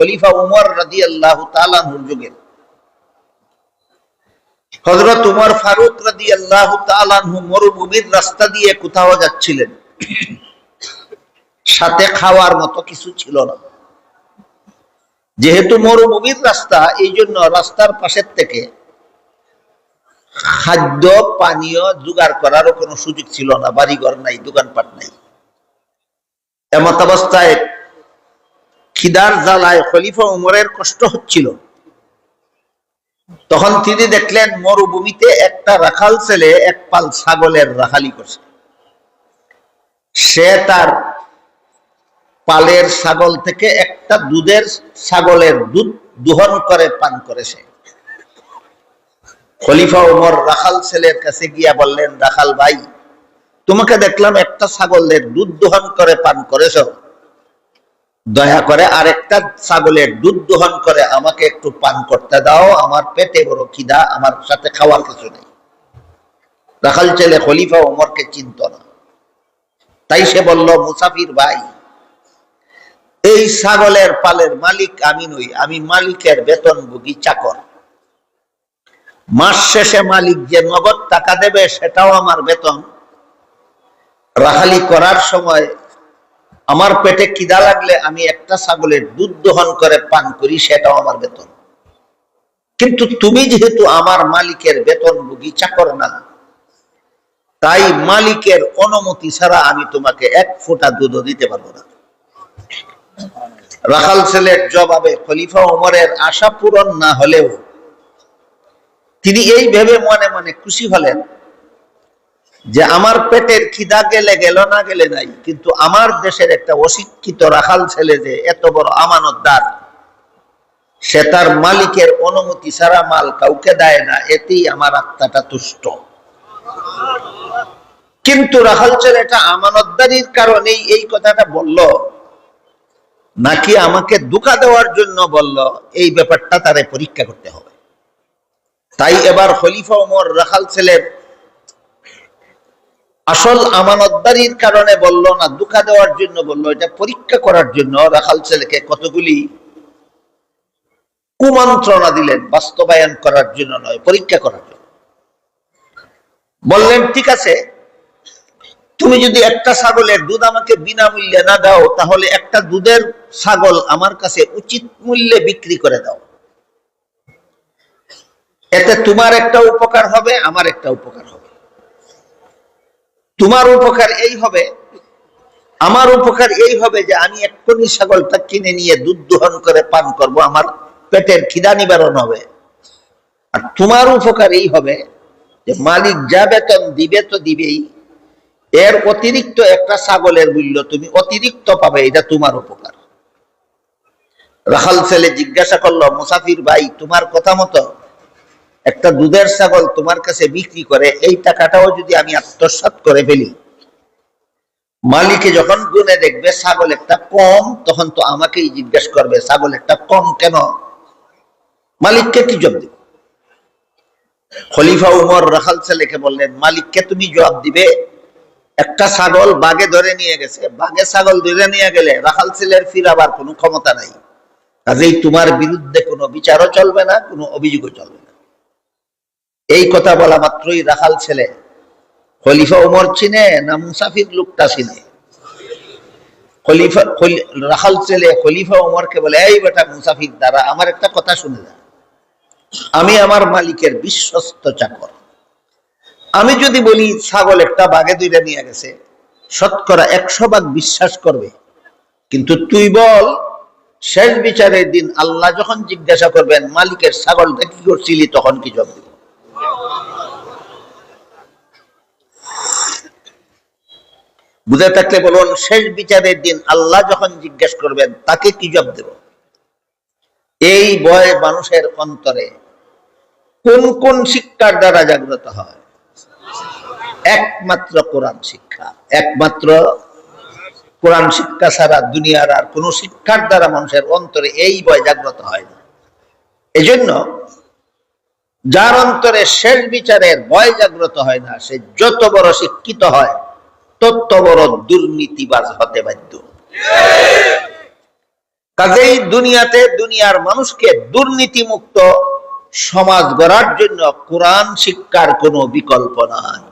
খলিফা উমর রাজি আল্লাহ তালাহুর যুগের। হজরত উমর ফারুক রাজি আল্লাহ তালাহু মরুভূমির রাস্তা দিয়ে কোথাও যাচ্ছিলেন। সাথে খাওয়ার মতো কিছু ছিল না। যেহেতু মরুভূমির রাস্তা, এই জন্য রাস্তার পাশের থেকে খাদ্য, পানীয় জোগাড় করারও কোনো সুযোগ ছিল না। বাড়িঘর নাই, দোকানপাট নাই। এমত অবস্থায় খিদার জ্বালায় খলিফা উমরের কষ্ট হচ্ছিল। তখন তিনি দেখলেন, মরুভূমিতে একটা রাখাল ছেলে এক পাল ছাগলের রাখালি করছে। সে তার পালের ছাগল থেকে একটা দুধের ছাগলের দুধ দোহন করে পান করেছে। খলিফা উমর রাখাল ছেলের কাছে গিয়া বললেন, রাখাল ভাই, তোমাকে দেখলাম একটা ছাগলের দুধ দোহন করে পান করেছ। দয়া করে আরেকটা ছাগলের দুধ দোহন করে আমাকে একটু পান করতে দাও। আমার পেটে বড় খিদা, আমার সাথে খাওয়ার কিছু নেই। রাখাল ছেলে খলিফা ওমরকে চিনত না। তাই সে বলল, মুসাফির ভাই, এই ছাগলের পালের মালিক আমি নই, আমি মালিকের বেতন বেতনভোগী চাকর। মাস শেষে মালিক যে নগদ টাকা দেবে সেটাও আমার বেতন। রাখালি করার সময় আমার পেটে কিদা লাগলে আমি একটা ছাগলের দুধ দহন করে পান করি, সেটাও আমার বেতন। কিন্তু তুমি যেহেতু আমার মালিকের বেতনভোগী, চাকর না, তাই মালিকের অনুমতি ছাড়া আমি তোমাকে এক ফোঁটা দুধও দিতে পারব না। রাখাল ছেলের জবাবে খলিফা ওমরের আশা পূরণ না হলেও তিনি এই ভেবে মনে মনে খুশি হলেন যে আমার পেটের খিদা গেলে গেল, না গেলে নাই। কিন্তু আমার দেশের একটা অশিক্ষিত রাখাল ছেলে যে এত বড় আমানতদার, সে তার মালিকের অনুমতি ছাড়া মাল কাউকে দেয় না, এতেই আমার আত্মাটা তুষ্ট। কিন্তু রাখাল ছেলেটা আমানতদারির কারণেই এই কথাটা বলল, নাকি আমাকে দুকা দেওয়ার জন্য বলল, এই ব্যাপারটা তারে পরীক্ষা করতে হবে। তাই এবার খলিফা ওমর রাখাল ছেলের আসল আমানতদারির কারণে বলল না দুঃখা দেওয়ার জন্য বলল, এটা পরীক্ষা করার জন্য রাখাল ছেলেকে কতগুলি কুমন্ত্রণা দিলেন, বাস্তবায়ন করার জন্য নয়, পরীক্ষা করার জন্য। বললেন, ঠিক আছে, তুমি যদি একটা ছাগলের দুধ আমাকে বিনামূল্যে না দাও, তাহলে একটা দুধের ছাগল আমার কাছে উচিত মূল্যে বিক্রি করে দাও। এতে তোমার একটা উপকার হবে, আমার একটা উপকার হবে। তোমার উপকার এই হবে। আমার উপকার এই হবে যে আমি এক্ষুনি ছাগলটা কিনে নিয়ে দুধ দোহন করে পান করব, আমার পেটের খিদা নিবারণ হবে। আর তোমার উপকার এই হবে যে মালিক যা বেতন দিবে তো দিবেই। এর অতিরিক্ত একটা ছাগলের মূল্য তুমি অতিরিক্ত পাবে, এটা তোমার উপকার। রাহাল ছেলে জিজ্ঞাসা করল, মুসাফির ভাই, তোমার কথা মতো একটা দুধের ছাগল তোমার কাছে বিক্রি করে, এই টাকাটাও যদি আমি আত্মসাত করে ফেলি। মালিকে যখন গুনে দেখবে, ছাগল একটা কম, তখন তো আমাকেই জিজ্ঞেস করবে, ছাগল একটা কম কেন? মালিককে কি জবাব দিব? খলিফা উমর রাখাল ছেলেকে বললেন, মালিককে তুমি জবাব দিবে, একটা ছাগল বাগে ধরে নিয়ে গেছে বাগে ছাগল ধরে নিয়ে গেলে রাখাল ছেলের ফিরাবার কোনো ক্ষমতা নাই। কাজেই তোমার বিরুদ্ধে কোনো বিচারও চলবে না, কোনো অভিযোগও চলবে এই কথা বলা মাত্রই রাখাল ছেলে। খলিফা উমর চিনে না মুসাফির লোকটা চিনে? খলিফা রাখাল ছেলে খলিফা উমরকে বলে, এই বেটা মুসাফির দ্বারা আমার একটা কথা শুনে যা। আমি আমার মালিকের বিশ্বস্ত চাকর। আমি যদি বলি, ছাগল একটা বাগে দুইটা নিয়ে গেছে, শতকরা একশো ভাগ বিশ্বাস করবে। কিন্তু তুই বল, শেষ বিচারের দিন আল্লাহ যখন জিজ্ঞাসা করবেন, মালিকের ছাগলটা কি করছিলি, তখন কি জবাব বুঝে থাকলে বলুন, শেষ বিচারের দিন আল্লাহ যখন জিজ্ঞেস করবেন, তাকে কি জব দেব? এই বয় মানুষের অন্তরে কোন কোন শিক্ষার দ্বারা জাগ্রত হয়? একমাত্র কোরআন শিক্ষা। একমাত্র কোরআন শিক্ষা ছাড়া দুনিয়ার আর কোন শিক্ষার দ্বারা মানুষের অন্তরে এই বয় জাগ্রত হয় না। এজন্য যার অন্তরে শেষ বিচারের ভয় জাগ্রত হয় না, সে যত বড় শিক্ষিত হয় তত বড় দুর্নীতিবাজ হতে বাধ্য। কাজেই দুনিয়াতে দুনিয়ার মানুষকে দুর্নীতিমুক্ত সমাজ গড়ার জন্য কোরআন শিক্ষার কোনো বিকল্প নাই।